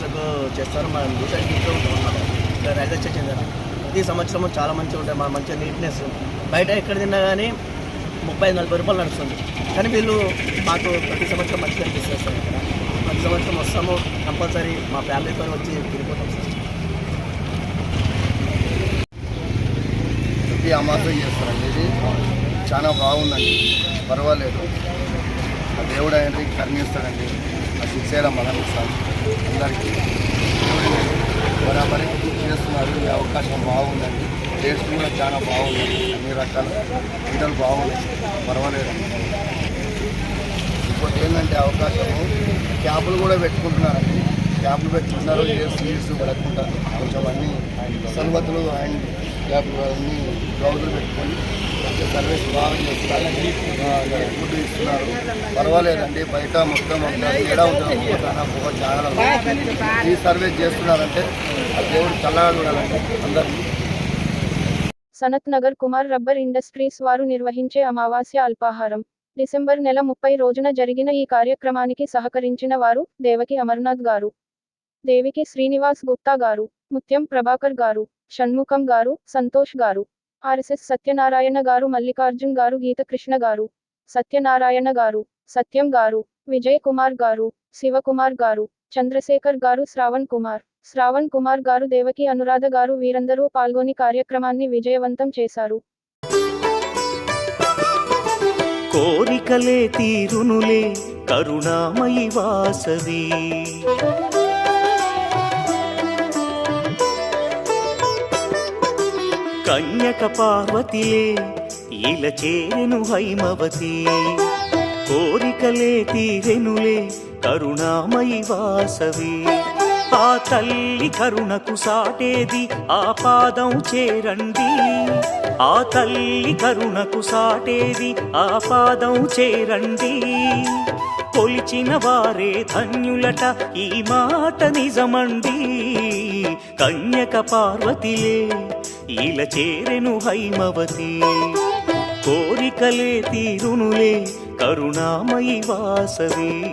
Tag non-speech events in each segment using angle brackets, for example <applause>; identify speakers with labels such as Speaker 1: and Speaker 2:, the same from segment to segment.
Speaker 1: ప్రతి చేస్తారు మనం చూసే ఇంట్లో ఉంటాం అన్నమాట. ఇక్కడ రైల్వే స్టేషన్ దగ్గర ప్రతి సంవత్సరం చాలా మంచిగా ఉంటాయి మన మంచిగా నీట్నెస్. బయట ఎక్కడ తిన్నా కానీ ముప్పై ఐదు నలభై రూపాయలు నడుస్తుంది. కానీ వీళ్ళు మాకు ప్రతి సంవత్సరం మంచిగా అనిపిస్తుంది సార్ ఇక్కడ. ప్రతి సంవత్సరం వస్తాము కంపల్సరీ మా ఫ్యామిలీతో వచ్చి తిరిగిపోతాం సార్.
Speaker 2: ప్రతి అమాసం చేస్తారండి ఇది చాలా బాగుందండి. పర్వాలేదు. ఆ దేవుడు అనేది కర్ణిస్తాడండి. అది శిక్షేలా మనం ఇస్తాను అందరికీ బరాబరి చేస్తున్నారు. ఈ అవకాశం బాగుందండి. టేస్ట్ కూడా చాలా బాగుందండి. అన్ని రకాల పిల్లలు బాగున్నాయి పర్వాలేదు. ఇంకోటి ఏంటంటే అవకాశము క్యాపులు కూడా పెట్టుకుంటున్నారండి. క్యాపులు పెట్టుకుంటున్నారు ఏ స్వీట్స్ పెట్టుకుంటారు. కొంచెం అన్ని సర్వతులు అండ్ క్యాపులు అన్ని గ్లౌజులు పెట్టుకొని సర్వీస్ బాగా చేస్తున్నారు ఫుడ్ ఇస్తున్నారు. పర్వాలేదండి బయట మొత్తం అంతా తేడా ఉంటుంది పొగ చాలా ఈ సర్వీస్ చేస్తున్నారంటే ఆ దేవుడు చల్లగా చూడాలండి అందరికీ
Speaker 3: సనత్ నగర్ కుమార్ రబ్బర్ ఇండస్ట్రీస్ వారు నిర్వహించే అమావాస్య అల్పాహారం. డిసెంబర్ నెల ముప్పై రోజున జరిగిన ఈ కార్యక్రమానికి సహకరించిన వారు దేవకి అమర్నాథ్ గారు దేవికి శ్రీనివాస్ గుప్తా గారు ముత్యం ప్రభాకర్ గారు షణ్ముఖం గారు సంతోష్ గారు. ఆర్ఎస్ఎస్ సత్యనారాయణ గారు మల్లికార్జున్ గారు గీతకృష్ణ గారు సత్యనారాయణ గారు సత్యం గారు విజయ్ కుమార్ గారు శివకుమార్ గారు చంద్రశేఖర్ గారు శ్రావణ్ కుమార్. శ్రావణ్ కుమార్ గారు దేవకి అనురాధ గారు వీరందరూ పాల్గొని కార్యక్రమాన్ని విజయవంతం చేశారు.
Speaker 4: కోరికలే తీరునులే కరుణామయి వాసవి. కన్యక పార్వతిలే ఇలా చేరెను హైమవతి. కోరికలే తీరెనులే కరుణామయి వాసవి. ఆ తల్లి కరుణకు సాటేది ఆ పాదం చేరండి. ఆ తల్లి కరుణకు సాటేది ఆ పాదం చేరండి. కొలిచిన వారే ధన్యులట ఈ మాట నిజమండి. కన్యక పార్వతిలే ఇల చేరెను హైమవతి. కోరికలే తీరునులే కరుణామయి వాసవి.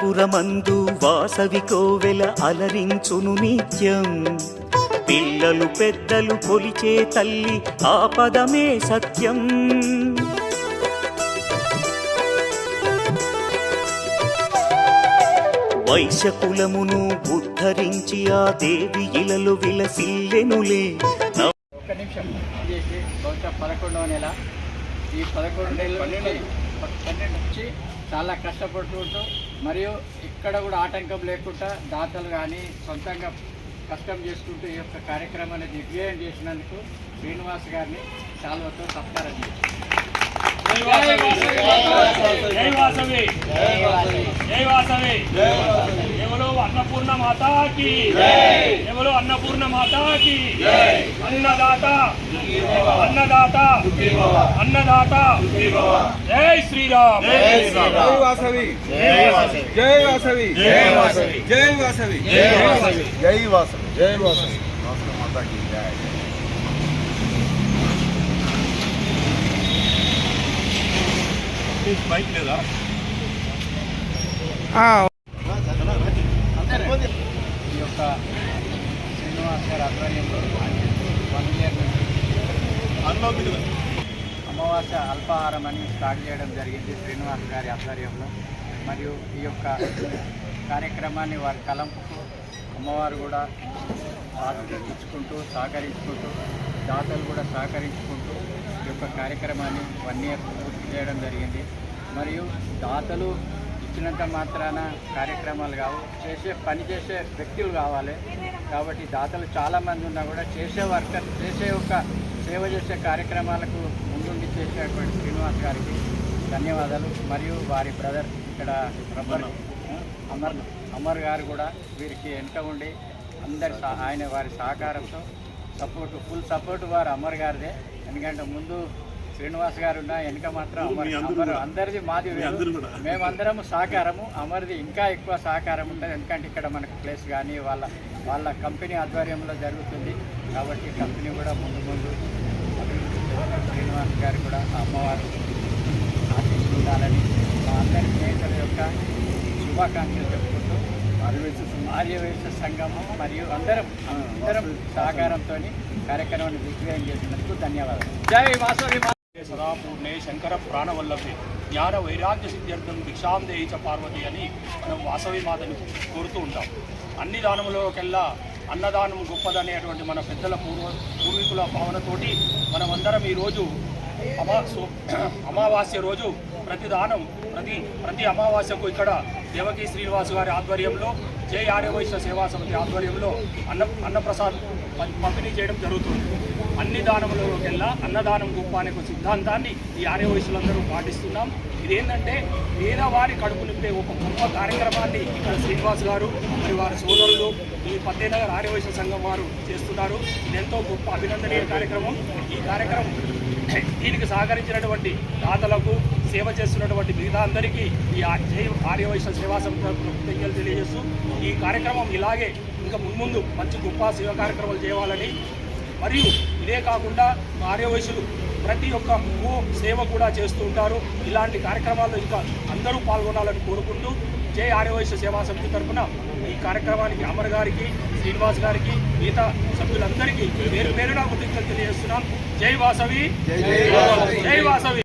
Speaker 4: వైకుంఠపురమందు వాసవి కోవెల అలరించును నిత్యం. పిల్లలు పెద్దలు కొలిచే తల్లి ఆ పదమే సత్యం. వైశకులమును ఉద్ధరించి ఆ దేవి ఇలలు విలసిల్లెనులే. నవ
Speaker 5: నిమిషం. బహుశా పదకొండవ నెల. ఈ పదకొండు నెలల నుంచి పన్నెండు నుంచి చాలా కష్టపడుతుంటూ మరియు ఇక్కడ కూడా ఆటంకం లేకుండా దాతలు కానీ సొంతంగా కష్టం చేసుకుంటూ ఈ యొక్క కార్యక్రమాన్ని దిగ్విజయం చేసినందుకు శ్రీనివాస్ గారిని చాలాతో సత్కారం చేశారు
Speaker 6: జై వాసవి. జై వాసవి. ఎవరో అన్నపూర్ణ మాతాకి ఎవరో అన్నపూర్ణ మాతాకి అన్నదాత అన్నదాత అన్నదాత జై శ్రీరామ్
Speaker 7: జై వాసవి జై వాసవి జై వాసవి జై వాసవి.
Speaker 2: జై వాసవి. జై వాసవి. జై వాసవి వాసవి మాతాకి జై
Speaker 5: ఈ యొక్క శ్రీనివాస్ గారి ఆధ్వర్యంలో వన్ ఇయర్ నుంచి అమావాస్య అల్పాహారం అని స్టార్ట్ చేయడం జరిగింది శ్రీనివాస్ గారి ఆధ్వర్యంలో. మరియు ఈ యొక్క కార్యక్రమాన్ని వారి తలంపుకు అమ్మవారు కూడా ఆదరించుకుంటూ సహకరించుకుంటూ దాతలు కూడా సహకరించుకుంటూ ఈ యొక్క కార్యక్రమాన్ని వన్ ఇయర్ పూర్తి చేయడం జరిగింది. మరియు దాతలు ఇచ్చినంత మాత్రాన కార్యక్రమాలు కావు చేసే పని చేసే వ్యక్తులు కావాలి. కాబట్టి దాతలు చాలామంది ఉన్నా కూడా చేసే వర్కర్ చేసే ఒక సేవ చేసే కార్యక్రమాలకు ముందుండి చేసేటువంటి శ్రీనివాస్ గారికి ధన్యవాదాలు. మరియు వారి బ్రదర్ ఇక్కడ రబ్బర్ అమర్ అమర్ గారు కూడా వీరికి వెనుక ఉండి అందరి ఆయన వారి సహకారంతో సపోర్ట్ ఫుల్ సపోర్ట్ వారు అమర్ గారిదే. ఎందుకంటే ముందు శ్రీనివాస్ గారు ఉన్న వెనుక మాత్రం అమర్ అందరిది మాది. మేమందరం సహకారము అమర్ది ఇంకా ఎక్కువ సహకారం ఉంటుంది. ఎందుకంటే ఇక్కడ మనకు ప్లేస్ కానీ వాళ్ళ వాళ్ళ కంపెనీ ఆధ్వర్యంలో జరుగుతుంది. కాబట్టి కంపెనీ కూడా ముందు ముందు. శ్రీనివాస్ గారు కూడా అమ్మవారు ఉండాలని మా అందరి స్నేహితుల యొక్క శుభాకాంక్షలు చెప్పుకుంటూ ఆర్యవైశ్య సంఘము మరియు అందరం అందరం సహకారంతో కార్యక్రమాన్ని దిగ్విజయం చేసినందుకు ధన్యవాదాలు. జై వాసవి
Speaker 6: సదాపూర్ణే శంకర ప్రాణవల్లభే. జ్ఞాన వైరాగ్య సిద్ధ్యర్థం భిక్షాం దేయి పార్వతి అని మనం వాసవి మాతని కోరుతూ ఉంటాం. అన్ని దానములలోకెల్లా అన్నదానం గొప్పదనేటువంటి మన పెద్దల పూర్వ పూర్వీకుల భావనతోటి మనమందరం ఈరోజు అమా <clears throat> అమావాస్య రోజు ప్రతి దానం ప్రతి ప్రతి అమావాస్యకు ఇక్కడ దేవకీ శ్రీనివాస్ గారి ఆధ్వర్యంలో జై ఆర్యవైశ్య సేవా సమితి ఆధ్వర్యంలో అన్న అన్నప్రసాద్ పంపిణీ చేయడం జరుగుతుంది. అన్ని దానములలోకెల్లా అన్నదానం గొప్ప అనే ఒక సిద్ధాంతాన్ని ఈ ఆర్యవయసులందరూ పాటిస్తున్నాం. ఇదేంటంటే పేదవారి కడుపు నింపే ఒక గొప్ప కార్యక్రమాన్ని ఇక్కడ శ్రీనివాస్ గారు మరి వారి సోదరులు ఈ పత్తేనగర్ ఆర్యవైశ్య సంఘం వారు చేస్తున్నారు. ఇదెంతో ఎంతో గొప్ప అభినందనీయ కార్యక్రమం. ఈ కార్యక్రమం దీనికి సహకరించినటువంటి దాతలకు సేవ చేస్తున్నటువంటి మిగతా అందరికీ ఈ ఆ- ఆర్యవైశ్య సేవా సంస్థ కృతజ్ఞతలు తెలియజేస్తూ ఈ కార్యక్రమం ఇలాగే ఇంకా మున్ముందు మంచి గొప్ప సేవా కార్యక్రమాలు చేయాలని. మరియు ఇదే కాకుండా ఆర్యవయసులు ప్రతి ఒక్క సేవ కూడా చేస్తూ ఉంటారు. ఇలాంటి కార్యక్రమాల్లో ఇంకా అందరూ పాల్గొనాలని కోరుకుంటూ జై ఆర్యవైశ్య సేవా సమితి తరఫున ఈ కార్యక్రమానికి అమర్ గారికి శ్రీనివాస్ గారికి మిగతా సభ్యులందరికీ పేరు పేరున కృతజ్ఞతలు తెలియజేస్తున్నాం. జై వాసవి. జై వాసవి.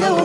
Speaker 8: నమో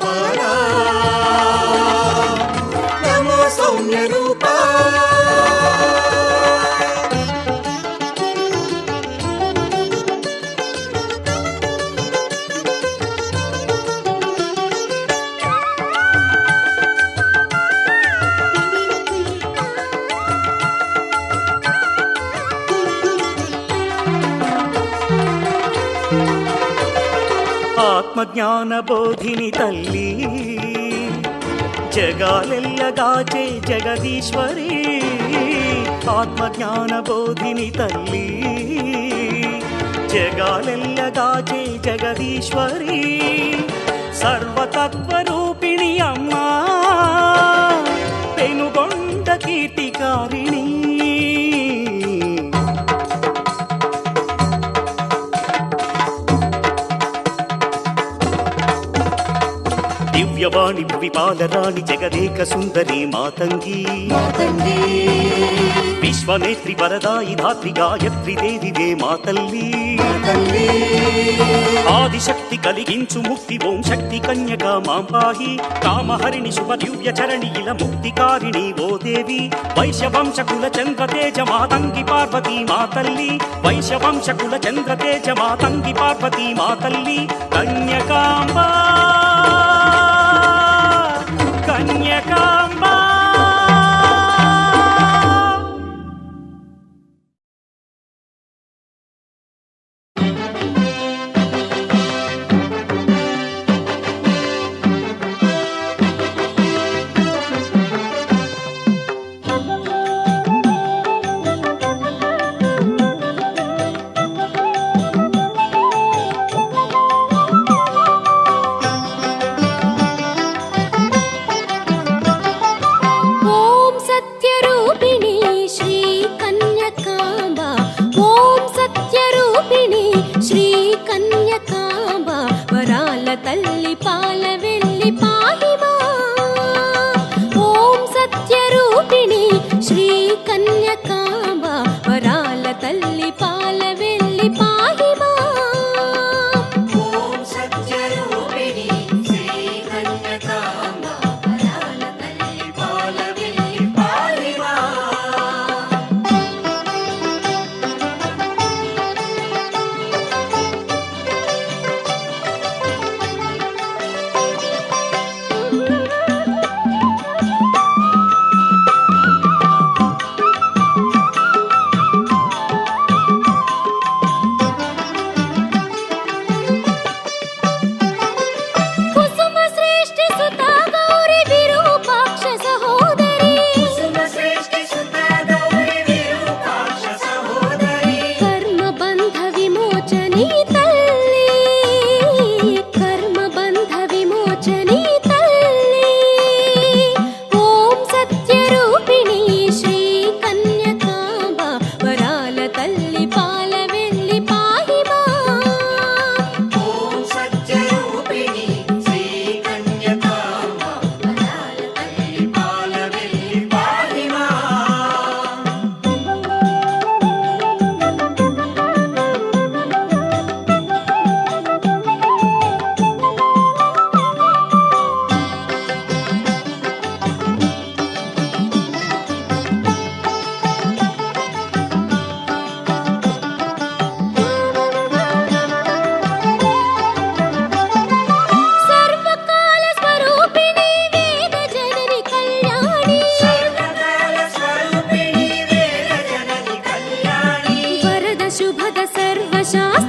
Speaker 8: లోకపాల నమో సౌమ్య
Speaker 4: బోధిని తల్లి. జగాలెల్లగాచే జగదీశ్వరి. ఆత్మజ్ఞాన బోధిని తల్లి జగాలెల్లగాచే జగదీశ్వరి. సర్వతత్వరూపిణి అమ్మా. పెనుగొండ కీర్తికారి విపాలరాణి జగదేక సుందరి మాతంగి. విశ్వనేత్రి వరదాయి ధాత్రి గాయత్రి దేవివే మా తల్లి ఆదిశక్తి కలిగించు ముక్తి ఓం శక్తి కన్యక మాం పాహి. కామహరిణి శుభ దివ్య చరణి ఇల ముక్తికారిణి ఓ దేవి. వైశ్యవంశకుల చంద్ర తేజ మాతంగి పార్వతీ మా తల్లి వైశ్యవంశకుల చంద్ర తేజ మాతంగి పార్వతీ మా తల్లి కన్యకాంబా కన్యకాంబా
Speaker 9: ya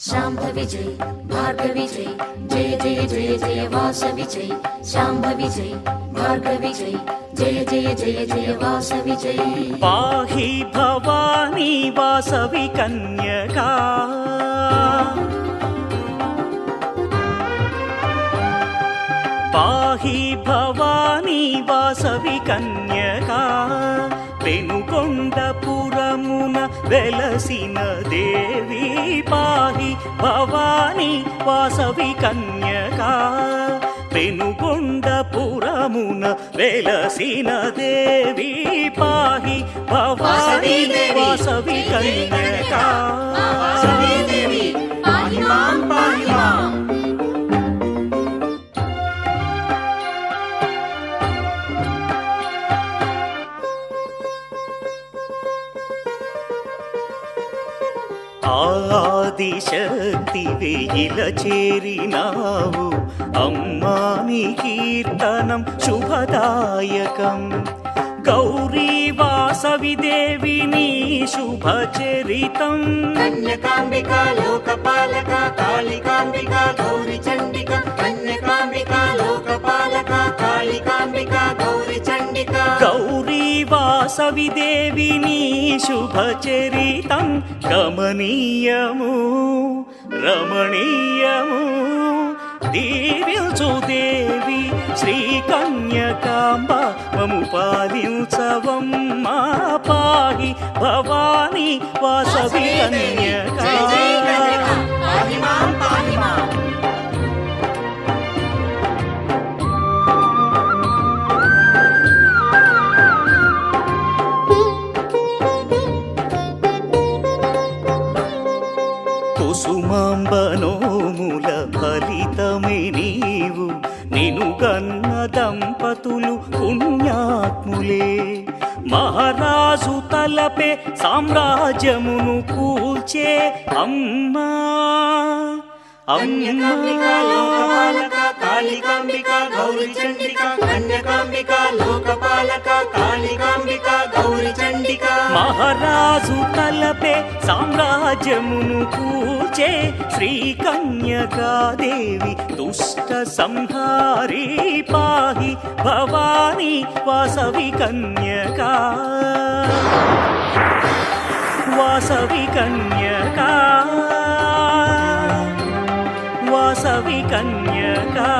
Speaker 10: शाम्भवि जय भार्गवि जय जय जय जय जय वासवि जय श्याम्भवि जय भार्गवि जय जय जय जय जय वासवि
Speaker 4: जयहि भवानी వాసవి కన్యకా పెనుకొండపురమున వెలసిన దేవి పాహి భవాని వాసవి కన్యకా పెనుకొండపురమున వెలసిన దేవి పాహి భవాని వాసవి కన్యక
Speaker 8: పాహి మాం పాహి మాం.
Speaker 4: ఆదిశక్తి వెయిల చేరినావు. అమ్మాని కీర్తనం శుభదాయకం. గౌరీ వాసవి దేవి నీ శుభచరితం
Speaker 8: కన్యకాంబిక లోకపాలక కాళికాంబిక గౌరీ చండిక కన్యకాంబిక
Speaker 4: వాసవి నీ శుభచరితం గమనీయము రమణీయము. దీవించు దేవి శ్రీ కన్యకాంబ మము పాలించవమ్మా. పాహి భవాని వాసవి కన్యకా
Speaker 8: పాహి మాం పాహి మాం.
Speaker 4: తలపే సామ్రాజ్యమును కూల్చే అమ్మా.
Speaker 8: కన్యకాంబిక లోకపాలక కాళికాంబిక గౌరీ చండిక కన్యకాంబిక లోకపాలక. చండిక.
Speaker 4: మహారాజు తలపే సామ్రాజ్యమును కూచే శ్రీ కన్యకాదేవి దుష్ట సంహారీ పాహి భవానీ వాసవి కన్యకా. వాసవి కన్యకా. వాసవి కన్యకా.